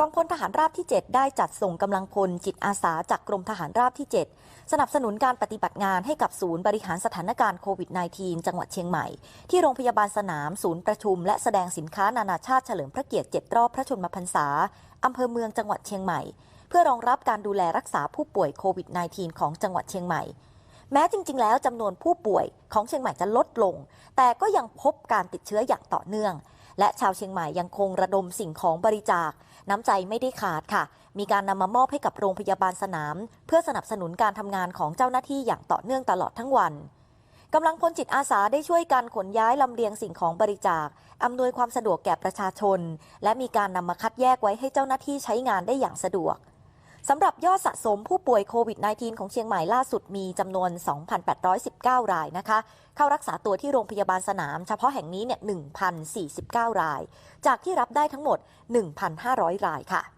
กองพลทหารราบที่ 7 ได้จัดส่งกำลังพลจิตอาสาจากกรมทหารราบที่ 7 สนับสนุนการปฏิบัติงานให้กับศูนย์บริหารสถานการณ์โควิด -19 จังหวัดเชียงใหม่ ที่โรงพยาบาลสนาม ศูนย์ประชุม และแสดงสินค้านานาชาติเฉลิมพระเกียรติ7รอบพระชนมพรรษาอำเภอเมืองจังหวัดเชียงใหม่ เพื่อรองรับการดูแลรักษาผู้ป่วยโควิด -19 ของจังหวัดเชียงใหม่ แม้จริง ๆ แล้วจำนวนผู้ป่วยของเชียงใหม่จะลดลง แต่ก็ยังพบการติดเชื้ออย่างต่อเนื่อง และชาวเชียงใหม่ยังคงระดมสิ่งของบริจาค น้ำใจไม่ได้ขาดค่ะ มีการนำมามอบให้กับโรงพยาบาลสนาม เพื่อสนับสนุนการทำงานของเจ้าหน้าที่อย่างต่อเนื่องตลอดทั้งวันกำลังพลจิตอาสาได้ช่วยกันขนย้ายลำเลียงสิ่งของบริจาค อำนวยความสะดวกแก่ประชาชน และมีการนำมาคัดแยกไว้ให้เจ้าหน้าที่ใช้งานได้อย่างสะดวก สำหรับยอดสะสมผู้ป่วยโควิด -19 ของเชียงใหม่ล่าสุดมีจำนวน 2,819 รายนะคะ เข้ารักษาตัวที่โรงพยาบาลสนาม เฉพาะแห่งนี้เนี่ย1,049 ราย จากที่รับได้ทั้งหมด 1,500 รายค่ะ